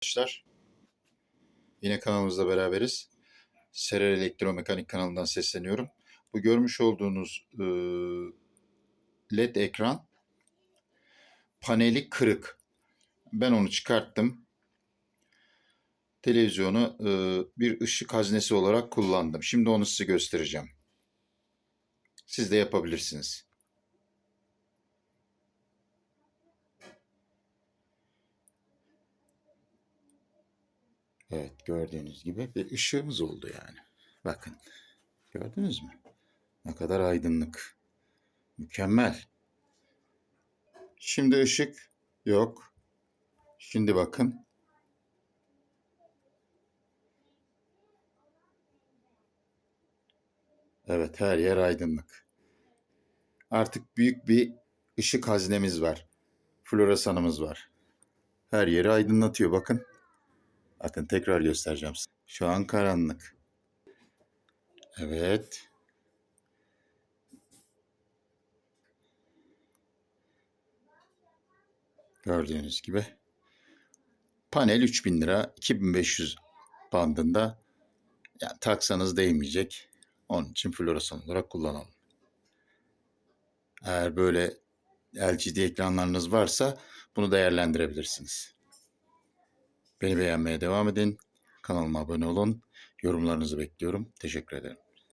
Arkadaşlar yine kanalımızda beraberiz. Serer Elektromekanik kanalından sesleniyorum. Bu görmüş olduğunuz e, LED ekran paneli kırık. Ben onu çıkarttım. Televizyonu e, bir ışık haznesi olarak kullandım. Şimdi onu size göstereceğim. Siz de yapabilirsiniz. Evet gördüğünüz gibi bir ışığımız oldu yani. Bakın gördünüz mü? Ne kadar aydınlık. Mükemmel. Şimdi ışık yok. Şimdi bakın. Evet her yer aydınlık. Artık büyük bir ışık haznemiz var. Floresanımız var. Her yeri aydınlatıyor bakın. Bakın tekrar göstereceğim. Şu an karanlık. Evet. Gördüğünüz gibi. Panel 3000 lira, 2500 bandında. Yani taksanız değmeyecek. Onun için floresan olarak kullanalım. Eğer böyle LCD ekranlarınız varsa bunu değerlendirebilirsiniz. Beni beğenmeye devam edin. Kanalıma abone olun. Yorumlarınızı bekliyorum. Teşekkür ederim.